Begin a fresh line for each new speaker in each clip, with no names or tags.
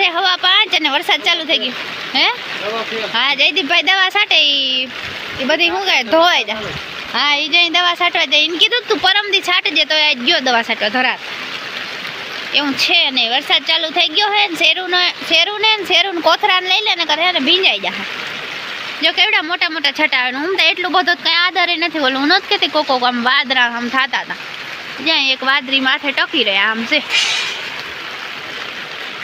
છે હવા પાંચ અને વરસાદ ચાલુ થઈ ગયો. હે? હા, જયદીપભાઈ દવા સાટે ઈ બધી શું કહે ધોવાઈ જાય. હા એ જઈને દવા છાંટવા જાય. એને કીધું તું પરમથી છાંટજે તો આજ ગયો દવા સાટવા ધરાત એવું છે ને, વરસાદ ચાલુ થઈ ગયો હે ને શેરું ને શેરું ને શેરું કોથરાને લઈ લે ને કરે ને ભીંજાઈ જાય જો કેવડા મોટા મોટા છટા આવે હું તો એટલું બધું કંઈ આધારે નથી બોલું. હું નથી કહેતી કોકો આમ વાદરા આમ થતા હતા. જ્યાં એક વાદરી માથે ટકી રહ્યા આમ છે.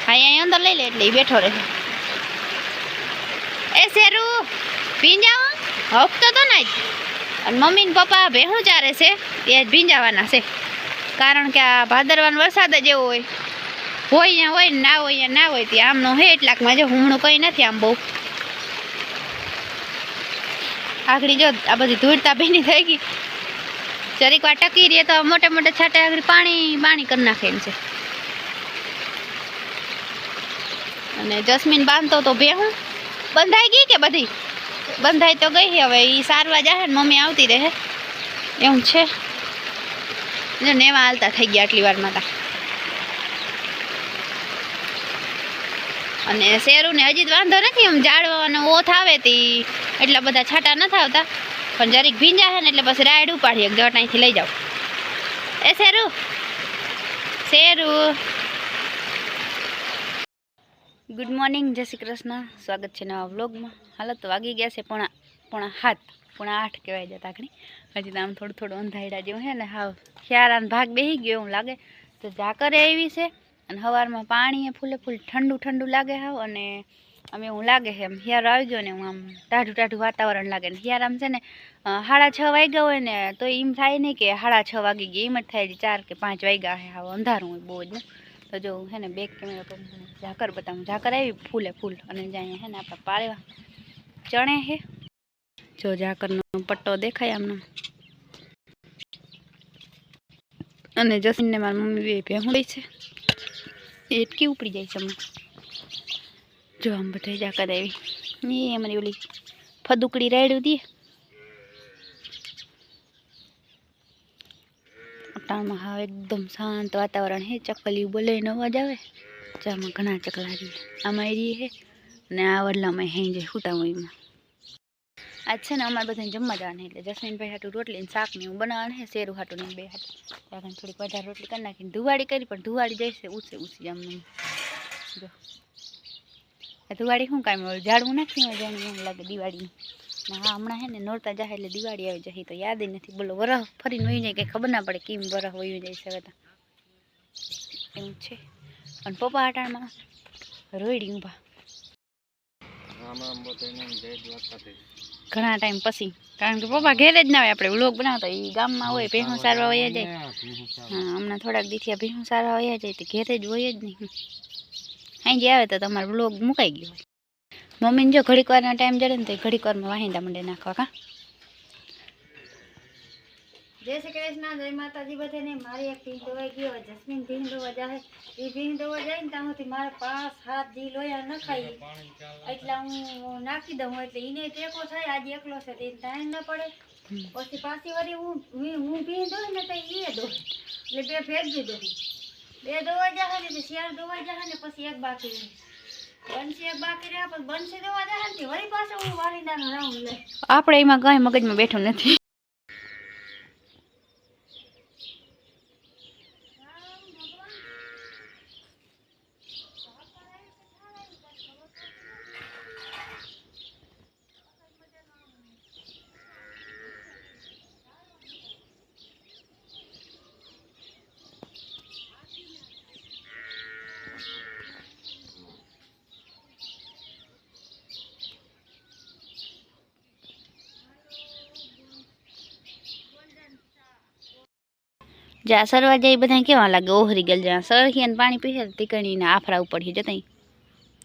અહીંયા અંદર લઈ લે એટલે બેઠો રહે. એ શેરુ, ભીંજાવો? હફતો તો ના જ. અને મમ્મી ને પપ્પા ભેહું ચારે છે? એ જ ભીંજાવાના છે. કારણ કે આ ભાદરવાનો વરસાદ જ એવો હોય. હોય અહીંયા હોય ને ના હોય ના હોય ત્યાં. આમનો હે એટલાકમાં જો હુમણું કંઈ નથી આમ બહુ. આગળ જો આ બધી ધૂળતા ભીની થઈ ગઈ. જરીક વાર ટકી રહીએ તો મોટા મોટા છાટે આગળ પાણી પાણી કરી નાખે એમ છે. અને જસ્મીન બાંધતો તો ભેહું બંધાઈ ગઈ કે બધી? બંધાઈ તો ગઈ હવે એ સારવા જાહે ને મમ્મી આવતી રહે. એવું છે. જો નેવા હાલતા થઈ ગયા આટલી વારમાં તા અને શેરુને હજી વાંધો નથી, આમ જાળવાનો ઓથ આવે તી એટલા બધા છાંટા નથી આવતા પણ જરીક ભીંજા છે ને એટલે પછી રાઈડ ઉપાડીએ જટ અહીંથી લઈ જાઓ. એ Sheru? Sheru? Good morning Jai Shri Krishna. સ્વાગત છે નવા વ્લોગમાં. હાલત તો વાગી ગયા છે પોણા પોણા હાથ પોણા આઠ કહેવાય જતા આખણી હજી તો આમ થોડું થોડું અંધાયડા જેવું છે ને, હાવ શિયાળાનો ભાગ બેસી ગયો એવું લાગે. તો ઝાકરે આવી છે અને સવારમાં પાણી ફૂલે ફૂલ ઠંડુ ઠંડુ લાગે હાવ અને આમ એવું લાગે છે. એમ હિયારો આવી ગયો ને હું આમ ટાઢું ટાઢું વાતાવરણ લાગે ને. હિયારામાં છે ને સાડા છ વાગ્યા હોય ને, તો એમ થાય નહીં કે સાડા છ વાગી ગયા. એમ જ થાય ચાર કે પાંચ વાગ્યા છે. હાવ અંધારું હોય બહુ જ તો જો હે ને બેક કેમેરા પર ઝાકર બતાવું. ઝાકર આવી ફૂલે, ફૂલ. અને જ્યાં હે ને આપણા પાળેવા ચણે છે. જો ઝાકરનો પટ્ટો દેખાય આમનો. અને જસીનને મારી મમ્મી બે ભેહું લઈ છે. એ એટલી ઉપડી જાય છે હમણાં. જો આમ બધા ઝાકર આવી. એ અમારી ઓલી ફદુકડી રાયડું દે. અટાણમાં હા એકદમ શાંત વાતાવરણ હે ચકલી બોલે ને અવાજ આવે. જામાં ઘણા ચકલા રહી આમાં એ રહી હે ને આ વડલામાં હે જાય હુટામણીમાં આજ છે ને અમારે બધાને જમવા જવાનું એટલે જસમીનભાઈ હાટું રોટલી ને શાક ને એવું બનાવવાનું હે શેરું હાટું ને બે હાટું. ત્યાં થોડીક વધારે રોટલી કરી નાખીને ધુવાડી કરી, પણ ધુવાડી જઈશે ઊંચે ઊંચી આમ જો. આ ધુવાડી શું કાંઈ મળે ઝાડવું નાખી હોય, જાણે એવું લાગે દિવાળીનું. ને હા, હમણાં હે ને નોરતા જાય એટલે દિવાળી આવી જાય તો યાદ નથી. બોલો, વરહ ફરીને વહી જાય, કંઈ ખબર ના પડે કેમ વરહ વહી જાય છે બધા એવું છે. અને પપ્પા આટાણમાં રોયડી ઊભા. ઘણા ટાઈમ પછી. કારણ કે પપ્પા ઘેરે જ ના હોય, આપણે વ્લોગ બનાવતા એ ગામમાં હોય, ભેહું સારવા વયા જાય. હા, હમણાં થોડાક દીથિયા ભેહું સારવા વયા જાય, તો ઘેરે જ હોય જ નહીં. અહીં જે આવે તો તમારો વ્લોગ મુકાઈ ગયો હોય. મમ્મીને જો ઘડીક વારનો ટાઈમ જડે ને તો ઘડીક વારમાં વાહિંદા મંડે નાખવા કા? જય શ્રી કૃષ્ણ જય માતાજી બધાને. મારી એક ભીંગ દોવાઈ ગયો જસ્મીન ભીંગ દોવા જાય એ ભીંગ દોવા જાય ને ત્યાં સુધી મારે પાંચ હાથ જી લોયા ન ખાઈ. એટલે હું નાખી દઉં એટલે એને ટેકો થાય આજે એકલો છે તે ટાઈમ ન પડે. પછી પાછી વળી હું હું- ભીંડ ભીંગ દોઈ ને તો એ દો એટલે બે ભેગી દોઈ બે દોવા જાય ને શિયાળ દોવા જાય ને પછી એક બાકી આપણે એમાં કઈ મગજમાં બેઠું નથી. જ્યાં સરવા જાય બધા કેવા લાગે? ઓહરી ગયેલ જ્યાં સરખી અને પાણી પીએ તીકણીને આફરા જ જતા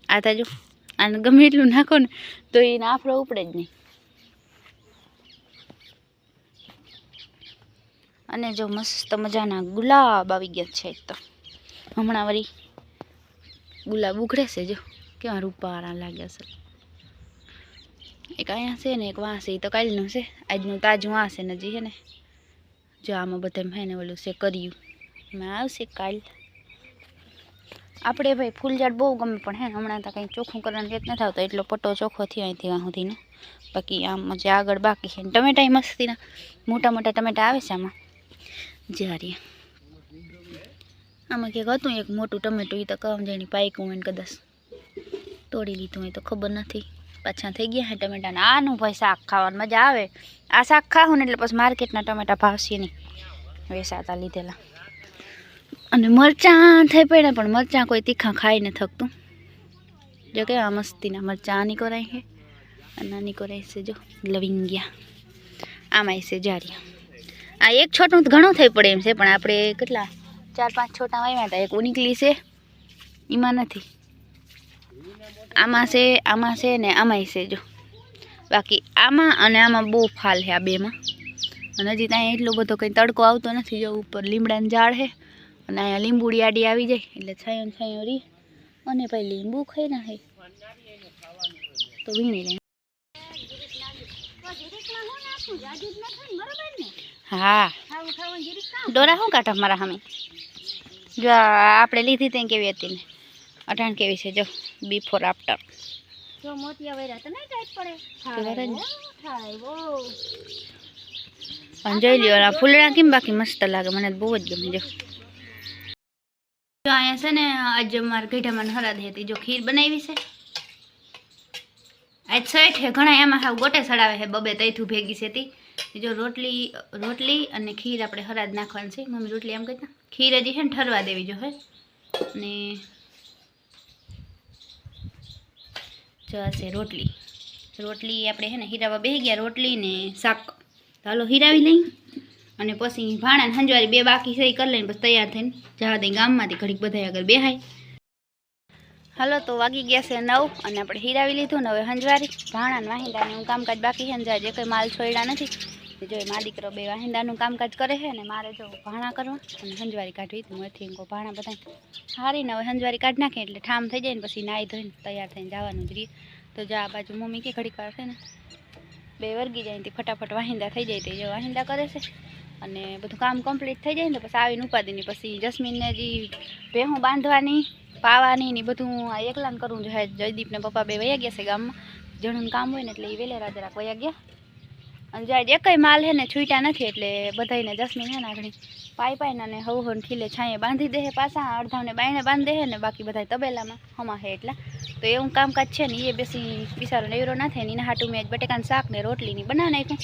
આ તાજુ આને ગમે એટલું નાખો ને, તો એને આફરા ઉપડે જ નહીં. અને જો મસ્ત મજાના ગુલાબ આવી ગયા છે તો. હમણાં વળી ગુલાબ ઉઘડે છે જો. કેવા રૂપારા લાગ્યા છે. એક અહીંયા છે ને એક વાં છે એ તો કાલનું છે. આજનું તાજું આ છે નજી છે ને. જો આમાં બધા હે ને ઓલું છે કર્યું. એમાં આવશે કાલ. આપણે ભાઈ ફૂલઝાડ બહુ ગમે પણ હે હમણાં તો કંઈ ચોખ્ખું કરવાનું રેત નથી આવતો. એટલો પટ્ટો ચોખ્ખો થયો અહીંથી વાં સુધીનો. બાકી આમ જે આગળ બાકી છે. ટમેટા મસ્તીના મોટા મોટા ટમેટા આવે છે આમાં. જારી આમાં કંઈક હતું એક મોટું ટમેટું એ તો કમ જાણી પાયકું હોય કદાચ. તોડી લીધું હોય તો ખબર નથી. પાછા થઈ ગયા હે ટમેટા આનું ભાઈ શાક ખાવાની મજા આવે. આ શાક ખાવું ને એટલે પછી માર્કેટના ટમેટા ભાવશે નહીં. વેસાતા લીધેલા. અને મરચાં થઈ પડ્યા પણ મરચાં કોઈ તીખા ખાઈને થકતું જો કે આ મસ્તીના મરચાં આની કોરાય છે. અને આની કોરાય જો, લવિંગિયા. આમાં છે જારિયા. આ એક છોટું તો ઘણું થઈ પડે એમ છે, પણ આપણે કેટલા? ચાર પાંચ છોટા વાવ્યા હતા, એક ઉનીકલી છે. એમાં નથી. આમાં છે આમાં છે ને આમાંય છે જો. બાકી આમાં અને આમાં બહુ ફાલ છે આ બેમાં. અને હજી ત્યાં એટલો બધો કંઈ તડકો આવતો નથી જો, ઉપર લીમડાનું ઝાડ છે. અને અહીંયા લીંબુડી આડી આવી જાય, એટલે છાંયો ને છાંયો રહી અને પછી લીંબુ ખાઈ નાખે. તો વીણી લે. હા. ડોરા શું કાઢો મારા સામે? જો આપણે લીધી ત્યાં કેવી હતી ને. અઢાણ કેવી છે, જો. બિફોર આફ્ટર
જો મોતિયા વૈરા તો નહીં ટાઈટ પડે. થાય બહુ
જોઈ લ્યો આ ફૂલડા કેમ બાકી મસ્ત લાગે? મને બહુ જ ગમે જો. અહીંયા છે ને આજે મારા ગઢામાં હરાદ હતી. જો ખીર બનાવી છે. આજ સેઠ હે ઘણા એમાં સાવ ગોટે સડાવે છે બબે તૈથું ભેગી છે તી. જો રોટલી રોટલી અને ખીર આપણે હરાદ નાખવાની છે. મમ્મી રોટલી એમ કહેતા ખીર હજી છે ને ઠરવા દેવી જો હે. અને જો છે રોટલી. રોટલી આપણે હે ને હીરાવા બેસી ગયા, રોટલી ને શાક. હાલો હીરાવી લઈ. અને પછી ભાણા ને હંજવારી બે બાકી છે કરી લઈને પછી તૈયાર થઈને જવા દઈ ગામમાંથી, ઘડીક બધા આગળ બેહાય. હાલો તો વાગી ગયા છે નવ અને આપણે હીરાવી લીધું ને હવે હંજવારી. ભાણા ને વાહિંદાને હું કામકાજ બાકી છે જે કંઈ માલ છોડ્યા નથી. જો મા દીકરો બે વાહિંદાનું કામકાજ કરે છે ને મારે જો ભાણા કરવા અને હંજવારી કાઢવી હતી મથી કહું, ભાણા બધા હારીને હવે હંજવારી કાઢી નાખે એટલે ઠામ થઈ જાય ને પછી નાહી ધોઈને તૈયાર થઈને જવાનું જ રહીએ તો જો આ બાજુ મમ્મી કે ઘડીક વાર છે ને, બે વર્ગી જાય ને તે ફટાફટ વાહિંદા થઈ જાય તે જો વાહિંદા કરે છે અને બધું કામ કમ્પ્લીટ થઈ જાય ને તો પછી આવીને ઉપાદીની પછી જસ્મીનને જે ભેહું બાંધવાની, પાવાની ને બધું એકલાને કરવું જોઈએ જયદીપને પપ્પા બે વયા ગયા છે ગામમાં. જણું કામ હોય ને એટલે એ વહેલા રાજા રાખ વયા ગયા. અને જાય એકય માલ હે ને છૂટ્યા નથી એટલે બધાને જસ્મીન હે ને આગળ. પાઈ ને હવ હવ ખીલે છાંયે બાંધી દે પાછા, અડધાને બાઈને બાંધી દે ને, બાકી બધા તબેલામાં હમા હે એટલા. તો એવું કામકાજ છે ને એ બેસી બિસારો નેવરો ના થાય ને, એના હાટું મેં જ બટેકાનું શાક ને રોટલીની બનાવી નાખ્યું.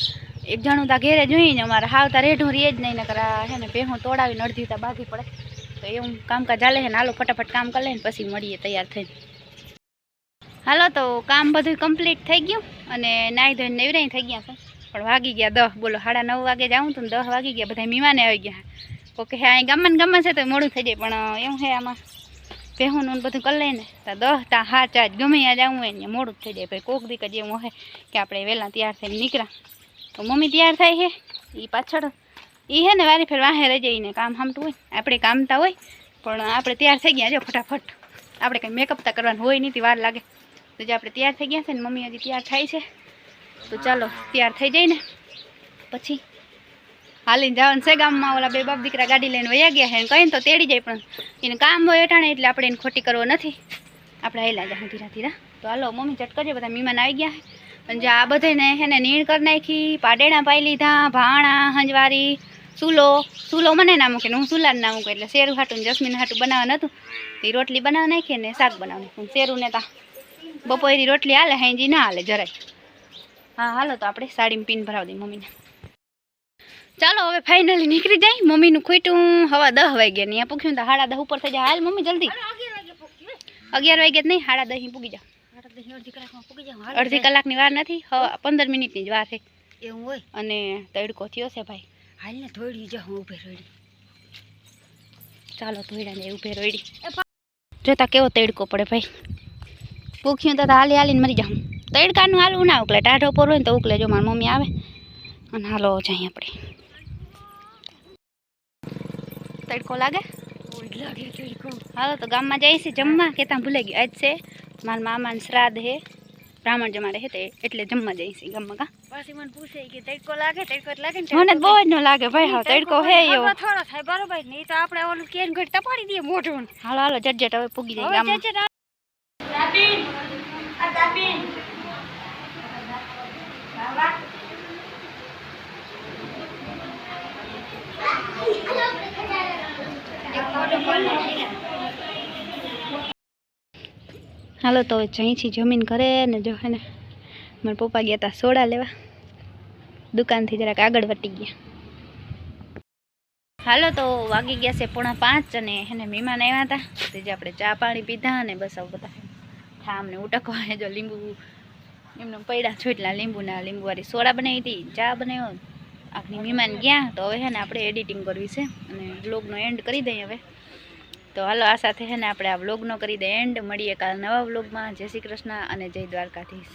એક જણું તા ઘેરે જોઈને અમારે હાવતા રેઢું રીએ જ નહીં, નકર હે ને, ભેહું તોડાવીને અડધી તા બાકી પડે. તો એવું કામકાજ ચાલે છે ને, હાલો ફટાફટ કામ કરી લઈને પછી મળીએ તૈયાર થઈને. હાલો, તો કામ બધું કમ્પ્લીટ થઈ ગયું અને નાહી ધોઈને નેવરાઈ થઈ ગયા છે. પણ વાગી ગયા દહ. બોલો, સાડા નવ વાગે જાઉં તો દહ વાગી ગયા બધા મીમાને આવી ગયા. ઓકે હા, અહીં ગામમાં ગામમાં છે તો મોડું થઈ જાય, પણ એવું છે આમાં. ભેહુંનું ને બધું કરી લઈને, તો દહ, તા હા ચાજ ગમે ત્યાં જવું હોય ને મોડું થઈ જાય. ભાઈ, કોક દીક જ એવું હોય કે આપણે વહેલા તૈયાર થઈને નીકળ્યા. તો મમ્મી તૈયાર થાય છે એ પાછળ. એ હે ને વારી ફેર વાહે રહી જઈને કામ હામતું હોય, આપણે કામતા હોય, પણ આપણે તૈયાર થઈ ગયા જો ફટાફટ. આપણે કંઈ મેકઅપ તો કરવાનું હોય નહીં વાર લાગે. તો જે આપણે તૈયાર થઈ ગયા છે ને, મમ્મી હજી તૈયાર થાય છે. તો ચાલો, તૈયાર થઈ જાય ને પછી હાલીને જવાનું છે ગામમાં. ઓલા બે બાપ દીકરા ગાડી લઈને વયા ગયા છે. કહીને તો તેડી જાય, પણ એને કામ હોય અટાણે એટલે આપણે એને ખોટી કરવો નથી. આપણે હેલા જાય ધીરા ધીરા. તો હાલો, મમ્મી ચટ કરજો, બધા મહેમાન આવી ગયા અને જે આ બધાને એને નીણ કરી નાખી, પાડેણા પાઈ લીધા, ભાણા, હંજવારી, સુલો. સુલો મને ના મૂકે હું સુલાને ના મૂકે, એટલે શેરું હાટું જસ્મીન હાટું બનાવવાનું હતું. તે રોટલી બનાવી નાખીએ ને શાક બનાવી નાખ્યું શેરું ને તા બપોરી રોટલી હાલે, હેંજી ના હાલે જરાય. હા હાલો તો આપણે સાડીમાં પીન ભરાવી દઈએ મમ્મીને. ચાલો હવે ફાઇનલી નીકળી જાય. મમ્મીનું ખૂટ્યું હવા દહ વાગ્યા નહીં પૂછ્યું તો સાડા દહ ઉપર થઈ જાય. હાલ મમ્મી જલ્દી. અગિયાર વાગ્યા જ નહીં સાડા દહીં પૂગી જાઓ.
અડધી
કલાકની વાર નથી હવા પંદર મિનિટની જ વાર છે.
એવું હોય?
અને તડકો થયો છે ભાઈ.
હાલ ને થોડી જા હું ઉભે રહી
ચાલો ધોઈડાને ઉભે રોઈડી. જોતા કેવો તડકો પડે ભાઈ. પૂખ્યું તો હાલી હાલીને મરી જાઉં. તડકાનું હાલવું ના ઉકલે ટાઢો પર હોય ને તો ઉકલે જો મારી મમ્મી આવે. અને હાલો જઈએ આપણે. તડકો લાગે?
લાગે તડકો.
હાલો તો ગામમાં જઈએ છીએ જમવા કેતા ભૂલે ગયું. આજ છે મારા મામાને શ્રાદ્ધ હે બ્રાહ્મણ જમાડે હે તે એટલે જમવા જઈશી ગામમાં કા.
પાછી મને પૂછે કે તડકો લાગે તડકો લાગે ને
મને બહુ જ ન લાગે ભાઈ હા તડકો હે એવો.
થોડો થાય બરોબર. નહીં તો આપણે ઓલું કેન ઘટ તપાડી દઈએ મોઢું.
હાલો હાલો જટ જટ હવે પૂગી જાય ગામમાં. હાલો તો જઈથી જમીન કરે ને જો હે ને મારા પપ્પા ગયા હતા સોડા લેવા. દુકાનથી જરાક આગળ વટી ગયા. હાલો તો વાગી ગયા છે પોણા પાંચ અને હેને મહેમાન આવ્યા હતા તે જે આપણે ચા પાણી પીધા અને બસ આવું બધા ઠામને ઉટકવા જો લીંબુ એમને પડ્યા છોટલા લીંબુના લીંબુવાળી સોડા બનાવી હતી, ચા બનાવ્યો. આખરી મહેમાન ગયા તો હવે હે ને આપણે એડિટિંગ કરવી છે અને બ્લોગનો એન્ડ કરી દઈએ હવે. તો હાલો, આ સાથે છે ને આપણે આ વ્લોગનો કરી દે. એન્ડ મળીએ કાલ નવા વ્લોગમાં જય શ્રી કૃષ્ણ અને જય દ્વારકાધીશ.